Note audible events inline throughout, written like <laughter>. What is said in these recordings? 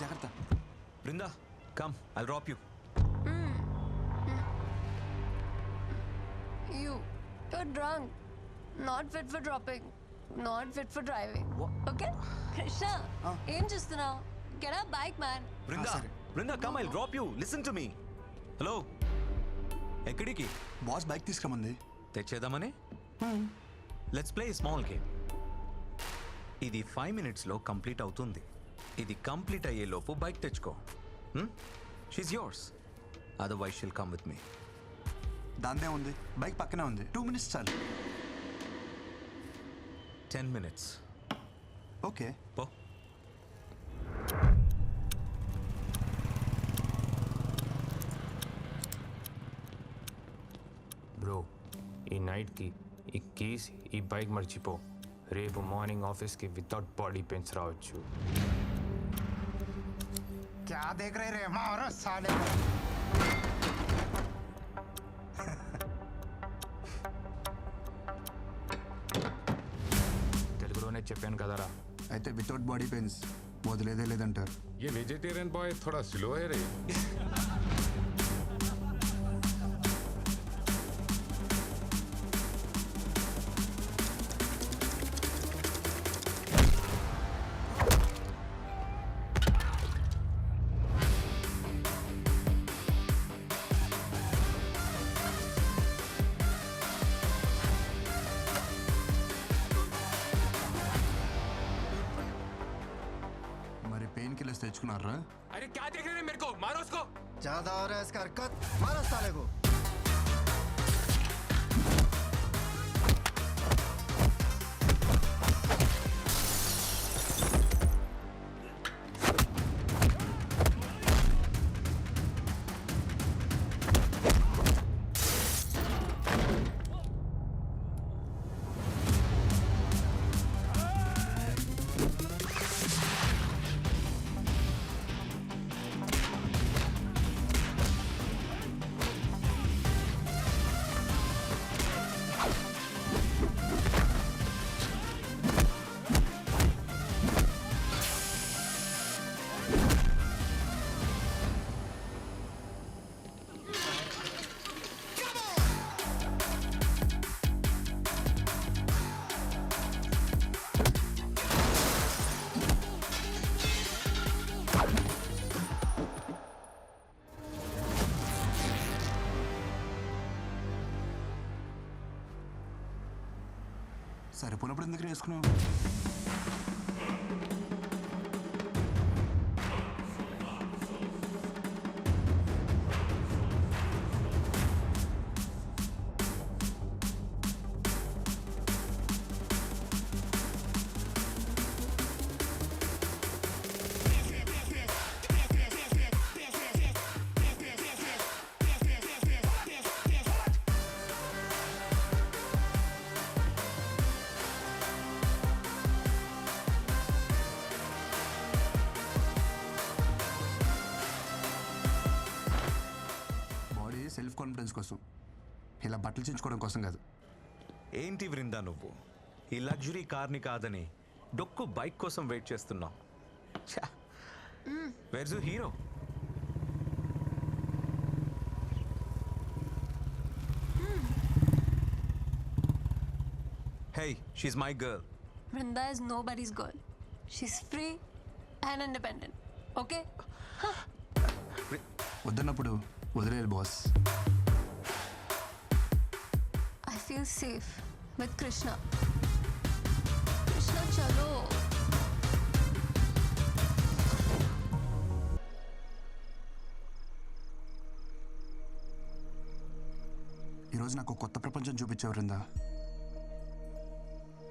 జాగ్రత్త. Vrinda come I drop you You, you're drunk. Not fit for dropping. Not fit for driving. Okay? Krishna, ఏం చూస్తున్నావు? Get up bike man Vrinda. Vrinda come I drop you listen to me hello ఎక్కడికి? Boss bike తీసుకురమంది తెచ్చేద్దామని? Let's play small game ఇది five మినిట్స్లో complete అవుతుంది. ఇది complete అయ్యేలోపు బైక్ తెచ్చుకో. She's yours otherwise she'll come with me దాందే ఉంది. బైక్ పక్కనే ఉంది. టూ మినిట్స్ చాలు. టెన్ మినిట్స్ ఓకే పో. బ్రో ఈ నైట్కి ఈ కీస్ ఈ బైక్ మర్చిపో. రేపు మార్నింగ్ ఆఫీస్కి వితౌట్ బాడీ పెయిన్స్ రావచ్చు क्या देख रहे रे मारो साले తెలుగులోనే చెప్పాను కదరా అయితే వితౌట్ బాడీ పెయిన్స్ వదిలేదే లేదంటారు ये वेजिटेरियन बॉय थोड़ा स्लो है रे నేర్చుకున్నారా? అరే క్యా దేఖ రే మేరే కో మారో ఉస్కో ज्यादा हो रहा है इसका हरकत। मारो సరిపోయినప్పుడు ఎందుకు వేసుకున్నావు కోసం. ఇలా బట్టలు చించుకోవడం కోసం కాదు. ఏంటి వృందా నువ్వు? ఈ లగ్జరీ కార్ని కాదని డొక్కు బైక్ కోసం వెయిట్ చేస్తున్నావు. వెర్జు hero hey she's my girl Vrinda is nobody's girl. She's free and independent. Okay? వద్దన్నప్పుడు వదిలేదు boss Feel safe with Krishna. Krishna, chalo. ఈరోజు నాకు కొత్త ప్రపంచం చూపించేవరిందా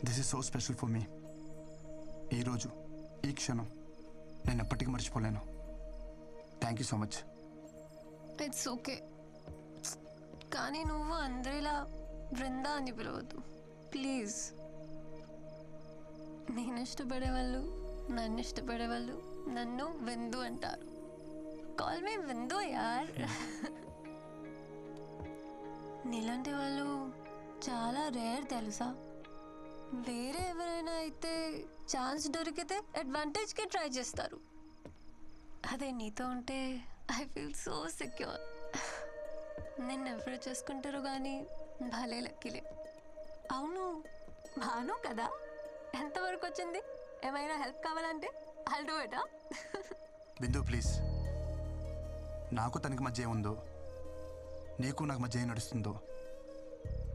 this is so special for me ఈరోజు ఈ క్షణం నేను ఎప్పటికీ మర్చిపోలేను. Thank you so much it's okay కానీ నువ్వు అందరిలా బృందా అని పిలవద్దు. ప్లీజ్. నేను ఇష్టపడే వాళ్ళు నన్ను ఇష్టపడే వాళ్ళు నన్ను విందు అంటారు. కాల్ మీ విందు యార్. నీలాంటి వాళ్ళు చాలా రేర్ తెలుసా? వేరే ఎవరైనా అయితే ఛాన్స్ దొరికితే అడ్వాంటేజ్కి ట్రై చేస్తారు. అదే నీతో ఉంటే ఐ ఫీల్ సో సెక్యూర్. నిన్ను ఎవరు చేసుకుంటారు కానీ భలే లక్కీలే. అవును భాను కదా? ఎంతవరకు వచ్చింది? ఏమైనా హెల్ప్ కావాలంటే I'll do it Bindu please. నాకు తనకి మధ్య ఏముందో నీకు నాకు మధ్య ఏం నడుస్తుందో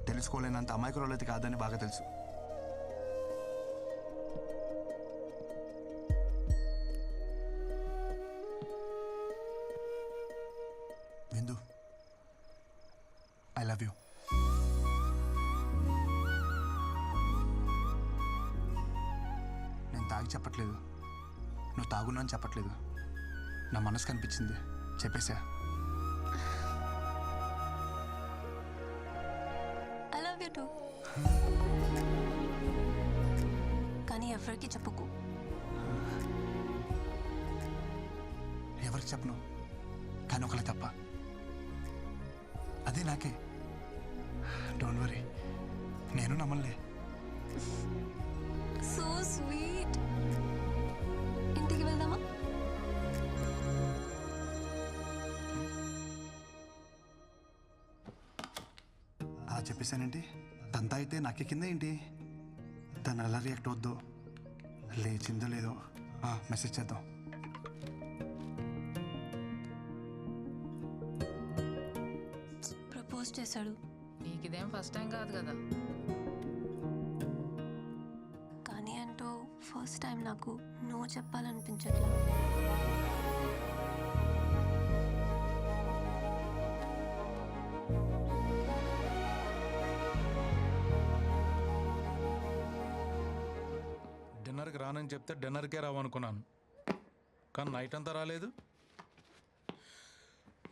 తెలుసుకోలేనంత అమాయకురాలు అయితే కాదని బాగా తెలుసు. తాగి చెప్పట్లేదు. నువ్వు తాగున్నా అని చెప్పట్లేదు. నా మనసు కనిపించింది. చెప్పేశా ఐ లవ్ యూ టూ కానీ ఎవరికి చెప్పుకో. ఎవరికి చెప్పను? కానీ ఒకరి తప్ప. అదే నాకే. డోంట్ వరీ నేను నమ్మలే. So sweet. ఇంటికి వెళ్దామా? అలా చెప్పేశానంటే తంతా అయితే నాకే కింద ఏంటి? తను ఎలా రియాక్ట్ అవుద్దో? లేచిందో లేదో. ఆ, మెసేజ్ చేద్దాం. ప్రపోజ్ చేశాడు. నీకు ఇదేం ఫస్ట్ టైం కాదు కదా. ఫస్ట్ టైం నాకు నో చెప్పాలనిపించట్లా. డిన్నర్కి రానని చెప్తే డిన్నర్కే రావనుకున్నాను కానీ నైట్ అంతా రాలేదు.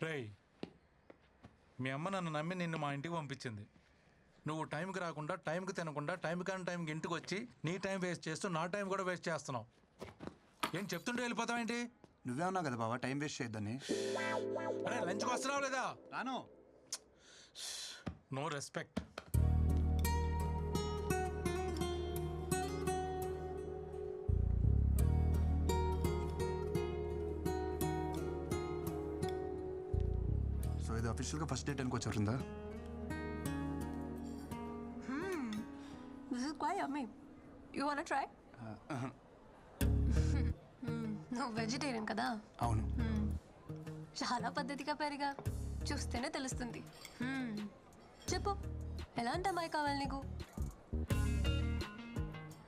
రేయ్ మీ అమ్మ నన్ను నమ్మి నిన్ను మా ఇంటికి పంపించింది. నువ్వు టైంకి రాకుండా టైంకి తినకుండా టైం కానీ టైంకి ఇంటికి వచ్చి నీ టైం వేస్ట్ చేస్తూ నా టైం కూడా వేస్ట్ చేస్తున్నావు. ఏం చెప్తుంటే వెళ్ళిపోతావేంటి నువ్వే ఉన్నావు కదా బాబా టైం వేస్ట్ చేయొద్దని. అరే లంచ్కి వస్తున్నావు లేదా? రాను. No respect. సో ఇది అఫీషియల్గా ఫస్ట్ డేట్ అనుకోవచ్చు వరుందా this is quite yummy you want try నువ్వు వెజిటేరియన్ కదా అవును. చాలా పద్ధతిగా పెరిగా. చూస్తేనే తెలుస్తుంది. Hmm. చెప్పు. ఎలాంటి అమ్మాయి కావాలి నీకు?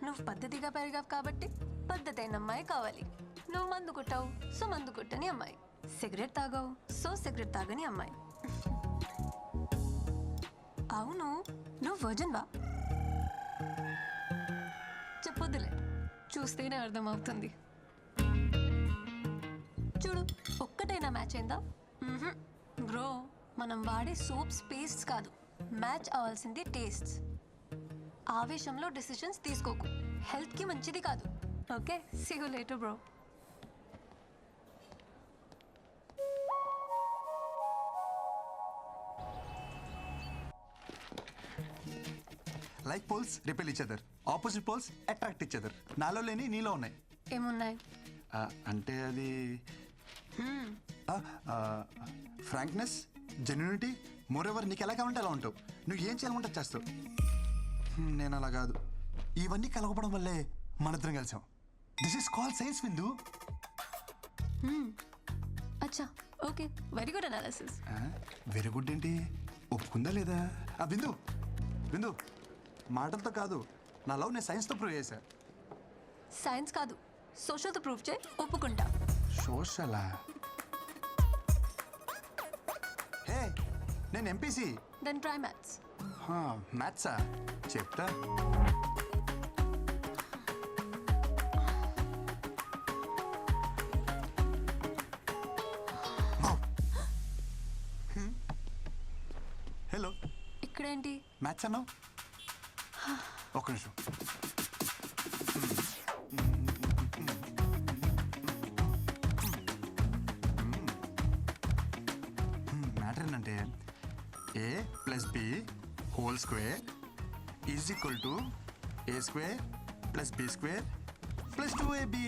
నువ్వు పద్ధతిగా పెరిగావు కాబట్టి పద్ధతి అయిన అమ్మాయి కావాలి. నువ్వు మందు కొట్టావు సో మందు కొట్టని అమ్మాయి. సిగరెట్ తాగావు సో సిగరెట్ తాగని అమ్మాయి. <laughs> అవును నువ్వు వర్జన్ వా? చెప్పొద్దులే. చూస్తేనే అర్థమవుతుంది. చూడు ఒక్కటైనా మ్యాచ్ అయిందా? బ్రో మనం వాడే సోప్స్ పేస్ట్స్ కాదు. మ్యాచ్ అవ్వాల్సింది టేస్ట్స్. ఆవేశంలో డెసిషన్స్ తీసుకోకు. హెల్త్కి మంచిది కాదు. Okay? సిగు late later bro. Like poles repel each other opposite poles attract each other నాలో లేని నీలో ఉన్నాయి. ఏమున్నాయి? ఆ, అంటే అది ఫ్రాంక్నెస్ జెన్యునిటీ మోర్ ఎవర్ నీకు ఎలా కావాలంటే అలా ఉంటావు. నువ్వు ఏం చేయాలంటే అది చేస్తావు. హ్మ్, నేను అలా కాదు. ఇవన్నీ కలగపడం వల్లే మనిద్దరం కలిసాం. దిస్ ఇస్ కాల్ సైన్స్ విందు అచ్చా. Okay. Very good analysis very good ఏంటి? ఒప్పుకుందా లేదా? ఆ బిందు బిందు మాటలతో కాదు. నా లవ్ నేను సైన్స్తో ప్రూవ్ చేశా. సైన్స్ కాదు. సోషల్తో ప్రూఫ్ చేయి ఒప్పుకుంటా. సోషలా హే నేను ఎంపీసీ దెన్ ట్రై మ్యాథ్స్ మ్యాథ్సా చెప్తా. హలో ఇక్కడేంటి? మ్యాథ్స్ అన్నావు? ఒక్క నిమిషం మ్యాటర్ ఏంటంటే A plus B whole square is equal to A square plus B square plus two A B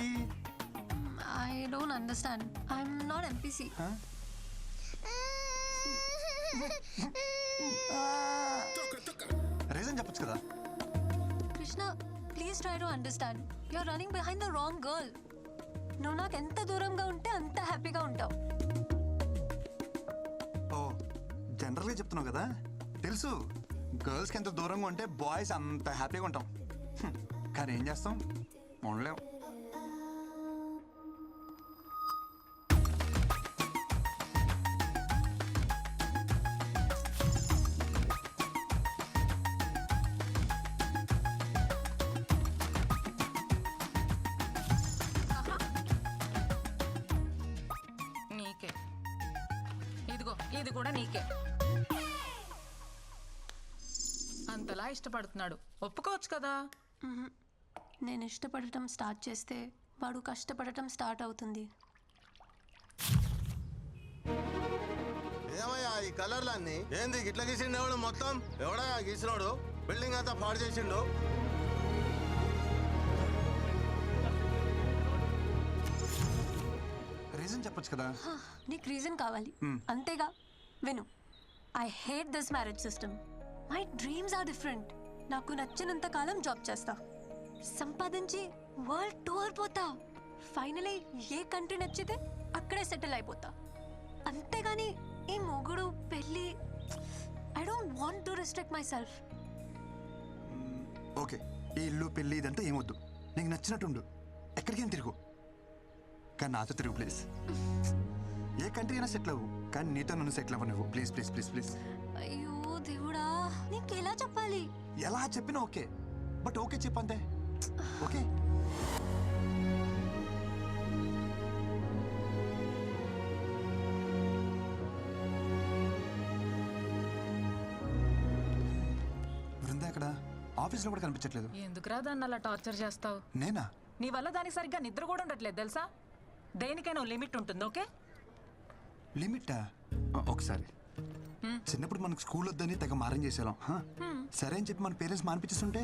I don't understand I'm not MPC reason చెప్పొచ్చు కదా? Krishna please try to understand you're running behind the wrong girl నువ్వు నాకు ఎంత దూరంగా ఉంటే అంత హ్యాపీగా ఉంటావు. ఓ జనరల్గా చెప్తున్నావు కదా? తెలుసు. గర్ల్స్కి ఎంత దూరంగా ఉంటే బాయ్స్ అంత హ్యాపీగా ఉంటాం. కానీ ఏం చేస్తాం? ఉండలేము ఇది కూడా నీకే. అంతలా ఇష్టపడుతున్నాడు. ఒప్పుకోవచ్చు కదా? నేను ఇష్టపడటం స్టార్ట్ చేస్తే వాడు కష్టపడటం స్టార్ట్ అవుతుంది. ఏమయ్యా ఈ కలర్లన్నీ? ఏంది ఇట్లా గీసిండు ఎవడు మొత్తం? ఎవడా గీసినోడు? బిల్డింగ్ అంతా పాడు చేసిండు? రీజన్ చెప్పొచ్చు కదా? నీకు రీజన్ కావాలి. అంతేగా. విను I hate this marriage system my dreams are different నాకు నచ్చినంత కాలం జాబ్ చేస్తా. సంపాదించి వరల్డ్ టూర్ పోతా. ఫైనలీ ఏ కంట్రీ నచ్చితే అక్కడే సెటిల్ అయిపోతా. అంతేగాని ఈ మొగుడు పెళ్ళి I don't want to restrict myself okay. ఈ ఇల్లు పెళ్ళి ఇదంతా ఏమొద్దు. నీకు నచ్చినట్టుండు ఎక్కడికైనా తిరుగు. కానీ నాతో తిరుగు ప్లీజ్. ఏ కంట్రీ అయినా సెటిల్ అవ్వు. కానీ నీతో నన్ను సెటిల్ అవ్వ నువ్వు ప్లీజ్ ప్లీజ్ ప్లీజ్ ప్లీజ్ అయ్యో దేవుడా నీకు ఎలా చెప్పాలి? ఎలా చెప్పినా ఓకే. బట్ ఓకే చెప్పంతే. ఓకే. కూడా కనిపించట్లేదు. ఎందుకురా దాన్ని అలా టార్చర్ చేస్తావు? నేనా? నీ వల్ల దానికి సరిగ్గా నిద్ర కూడా ఉండట్లేదు తెలుసా? దేనికైనా లిమిట్ ఉంటుంది ఓకే? లిమిటా? ఒకసారి. చిన్నప్పుడు మనకు స్కూల్ వద్దని తెగ మారం హా? సరే అని చెప్పి మన పేరెంట్స్ మానిపించేస్తుంటే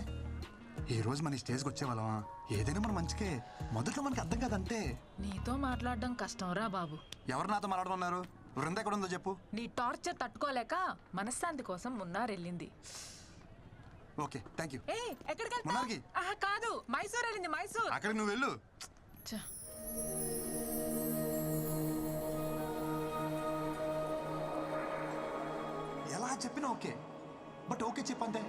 ఈ రోజు మన స్టేజ్కి వచ్చేవాళ్ళమా? ఏదైనా మన మంచికే. మొదట్లో మనకి అర్థం కాదంటే. నీతో మాట్లాడడం కష్టం రా బాబు. ఎవరు నాతో మాట్లాడమన్నారు బృంద ఎక్కడ ఉందో చెప్పు. నీ టార్చర్ తట్టుకోలేక మనశ్శాంతి కోసం మున్నారెళ్ళింది ఓకే థ్యాంక్ యూ ఏ ఎక్కడికి? ఆహా కాదు మైసూర్ వెళ్ళింది మైసూర్. అక్కడికి నువ్వు వెళ్ళు. ఎలా చెప్పినా ఓకే. బట్ ఓకే చెప్పంతే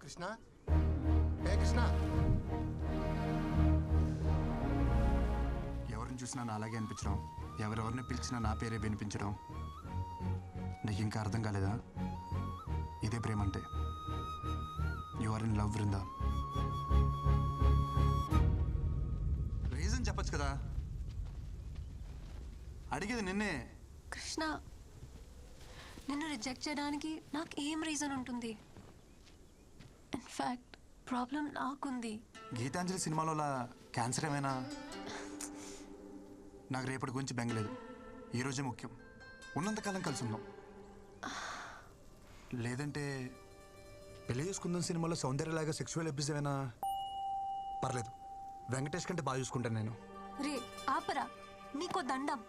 కృష్ణ? ఏ కృష్ణ? ఎవరిని చూసినా నా అలాగే అనిపించడం ఎవరెవరిని పిలిచినా నా పేరే వినిపించడం నీకు ఇంకా అర్థం కాలేదా? ఇదే ప్రేమ అంటే you are in love Vrinda reason చెప్పొచ్చు కదా. అడిగేది నిన్నే. కృష్ణ నిన్ను రిజెక్ట్ చేయడానికి నాకు ఏం రీజన్ ఉంటుంది? ఇన్ఫ్యాక్ట్ ప్రాబ్లం నాకుంది. గీతాంజలి సినిమాలో క్యాన్సర్ ఏమైనా? నాకు రేపటి గురించి బెంగలేదు. ఈరోజే ముఖ్యం. ఉన్నంతకాలం కలిసి ఉందాం. లేదంటే పెళ్ళి చేసుకుందాం సినిమాలో సౌందర్యలాగా సెక్చువల్ ఎపిసోడ్ ఏమైనా? పర్లేదు. వెంకటేష్ కంటే బాగా చూసుకుంటాను నేను. రే ఆపరా. నీకో దండం.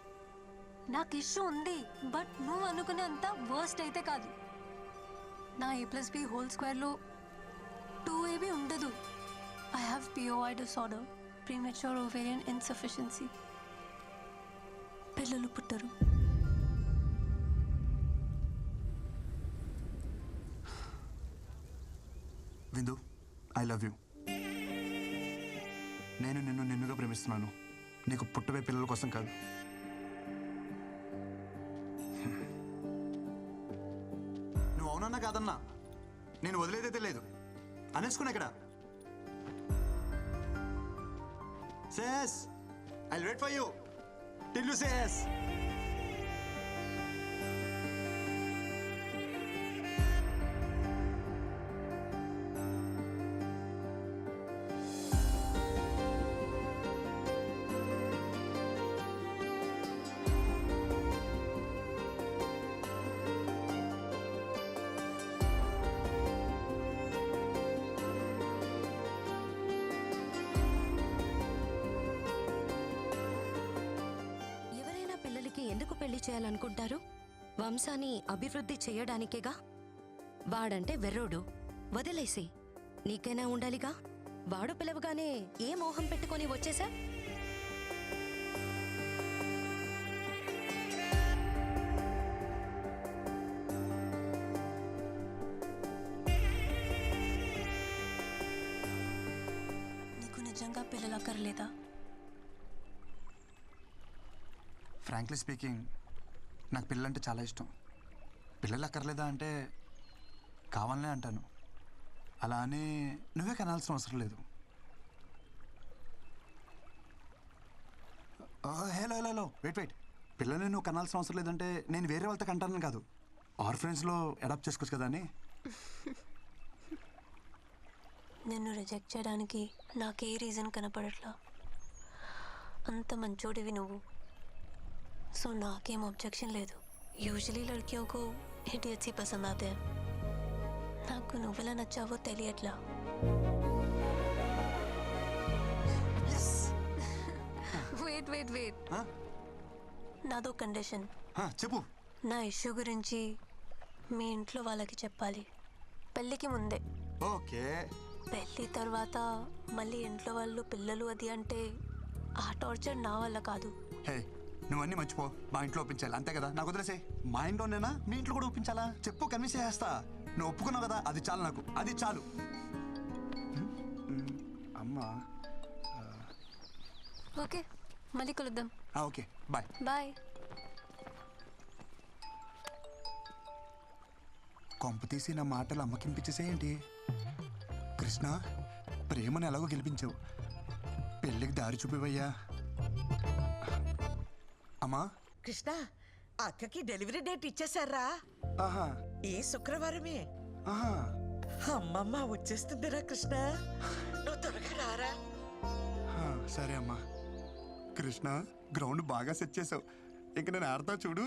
నాకు ఇష్యూ ఉంది బట్ నువ్వు అనుకునే అంత వర్స్ట్ అయితే కాదు. నా ఏ ప్లస్ బి హోల్ స్క్వేర్లో టూ ఏబీ ఉండదు. I have POI disorder premature ovarian insufficiency పిల్లలు పుట్టరు. విందు ఐ లవ్ యూ నేను నిన్ను నిన్నుగా ప్రేమిస్తున్నాను. నీకు పుట్టవే పిల్లల కోసం కాదు. నువ్వు అవునన్నా కాదన్నా? నేను వదిలేదైతే లేదు అనేసుకున్నా ఇక్కడ. Says I wait for you till you says పెళ్ళి చేయాలనుకుంటారు? వంశాన్ని అభివృద్ధి చేయడానికేగా? వాడంటే వెర్రోడు. వదిలేసి. నీకైనా ఉండాలిగా? వాడు పిలవగానే ఏ మోహం పెట్టుకొని వచ్చేసా నీకు నిజంగా పిల్లలు అక్కర్లేదా ఫ్రాంక్లీ స్పీకింగ్ నాకు పిల్లలంటే చాలా ఇష్టం. పిల్లలు అక్కర్లేదా అంటే కావాలనే అంటాను. అలా అని నువ్వే కనాల్సిన అవసరం లేదు. Hello hello hello wait wait పిల్లల్ని నువ్వు కనాల్సిన అవసరం లేదంటే నేను వేరే వాళ్ళతో కంటాను కాదు. ఆర్ఫరెన్స్లో అడాప్ట్ చేసుకోవచ్చు కదా అని. నిన్ను రిజెక్ట్ చేయడానికి నాకే రీజన్ కనపడట్లా. అంత మంచోడివి నువ్వు. సో నాకేం అబ్జెక్షన్ లేదు. యూజువలీ లడ్కీయో కో ఇడియట్స్ ही పసంద్ ఆతే నాకు నువ్వెలా నచ్చావో తెలియట్లా. వెయిట్ వెయిట్ వెయిట్ నాదో కండిషన్ చెప్పు. నా ఇష్యూ గురించి మీ ఇంట్లో వాళ్ళకి చెప్పాలి. పెళ్ళికి ముందే. ఓకే. పెళ్ళి తర్వాత మళ్ళీ ఇంట్లో వాళ్ళు పిల్లలు అది అంటే ఆ టార్చర్ నా వల్ల కాదు. నువ్వు అన్నీ మర్చిపో. మా ఇంట్లో ఒప్పించాలి. అంతే కదా? నాకు వదిలేసే. మా ఇంట్లోనేనా? మీ ఇంట్లో కూడా ఒప్పించాలా? చెప్పు కన్విన్స్ చేస్తా నువ్వు ఒప్పుకున్నావు కదా? అది చాలు నాకు. అది చాలు. అమ్మా. ఓకే. మళ్ళీ కలుద్దాం. ఆ, ఓకే. బాయ్. బాయ్. కొంప తీసి నా మాటలు అమ్మకింపించేసేయండి కృష్ణ ప్రేమను ఎలాగో గెలిపించావు. పెళ్ళికి దారి చూపివయ్యా. అమ్మా. కృష్ణ అక్కకి డెలివరీ డేట్ ఇచ్చేసారా ఆహా. ఈ శుక్రవారమే. ఆహా. అమ్మమ్మ వచ్చేస్తుందిరా కృష్ణ. నువ్వు త్వరగా రారా. ఆ, సరే అమ్మా. కృష్ణ గ్రౌండ్ బాగా సెట్ చేసావు. ఇంక నేను ఆడతా చూడు.